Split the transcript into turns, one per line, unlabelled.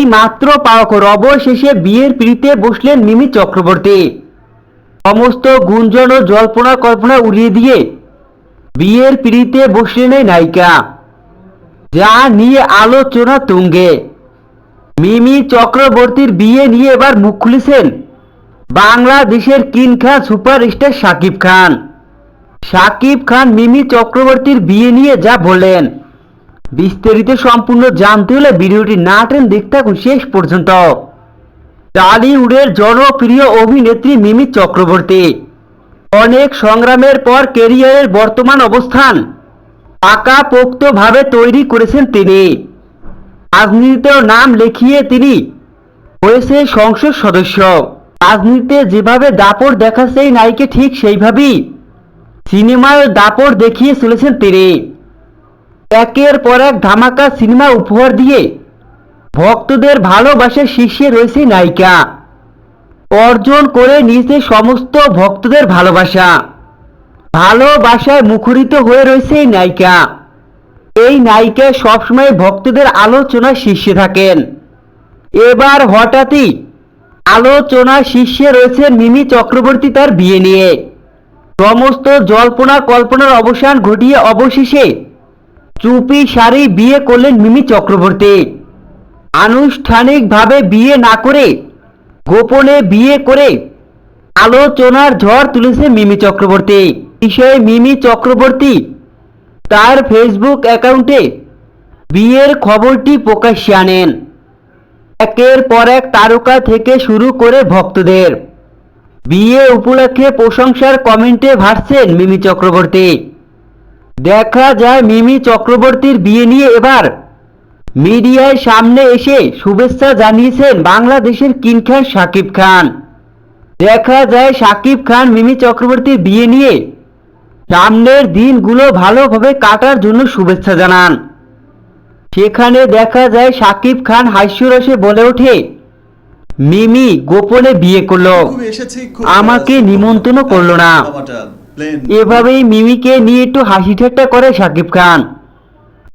এই মাত্র পাওয়া খবর অবশেষে বিয়ের পিড়িতে বসলেন মিমি চক্রবর্তী। সমস্ত গুঞ্জন ও জল্পনা কল্পনা উড়িয়ে দিয়ে বিয়ের পিড়িতে বসলেন এই নায়িকা। যা নিয়ে আলোচনা তুঙ্গে। মিমি চক্রবর্তীর বিয়ে নিয়ে এবার মুখ খুলেছেন বাংলাদেশের কিং খান সুপারস্টার শাকিব খান। শাকিব খান মিমি চক্রবর্তীর বিয়ে নিয়ে যা বললেন। বিস্তারিত সম্পূর্ণ জানতে হলে ভিডিওটি না টেন দেখতে থাকুন শেষ পর্যন্ত। টালিউডের জনপ্রিয় অভিনেত্রী মিমি চক্রবর্তী। অনেক সংগ্রামের পর কেরিয়ারের বর্তমান অবস্থান। পাকাপোক্তভাবে তৈরি করেছেন তিনি। রাজনীতিতেও নাম লিখিয়ে তিনি হয়েছে সংসদ সদস্য। রাজনীতিতে যেভাবে দাপট দেখাচ্ছে এই নায়িকে ঠিক সেইভাবেই সিনেমায় দাপট দেখিয়ে চলেছেন তিনি। একের পর এক ধামাকা সিনেমা উপহার দিয়ে ভক্তদের ভালোবাসার শীর্ষে রয়েছে নায়িকা। অর্জন করে নিয়েছে সমস্ত ভক্তদের ভালোবাসা। ভালোবাসায় মুখরিত হয়ে রয়েছে এই নায়িকা। এই নায়িকা সবসময় ভক্তদের আলোচনার শীর্ষে থাকেন। এবার হঠাৎই আলোচনার শীর্ষে রয়েছে মিমি চক্রবর্তী তার বিয়ে নিয়ে। সমস্ত জল্পনা কল্পনার অবসান ঘটিয়ে অবশেষে চুপি সারি বিয়ে করলেন মিমি চক্রবর্তী। আনুষ্ঠানিকভাবে বিয়ে না করে, গোপনে বিয়ে করে আলোচনার ঝড় তুলেছে মিমি চক্রবর্তী। বিষয়ে মিমি চক্রবর্তী তার ফেসবুক অ্যাকাউন্টে বিয়ের খবরটি প্রকাশ্যে আনেন। একের পর এক তারকা থেকে শুরু করে ভক্তদের। বিয়ে উপলক্ষে প্রশংসার কমেন্টে ভাসছেন মিমি চক্রবর্তী। দেখা যায় মিমি চক্রবর্তীর বিয়ে নিয়ে এবার। মিডিয়ার সামনে এসে শুভেচ্ছা জানিয়েছেন বাংলাদেশের কিং খান শাকিব খান। দেখা যায় শাকিব খান মিমি চক্রবর্তীর বিয়ে নিয়ে। সামনের দিনগুলো ভালোভাবে কাটার জন্য শুভেচ্ছা জানান। সেখানে দেখা যায় শাকিব খান হাস্যরসে বলে ওঠে মিমি গোপনে বিয়ে করল। আমাকে নিমন্ত্রণ করল না। এভাবেই মিমিকে নিয়ে একটু হাসি ঠাট্টা করে শাকিব খান।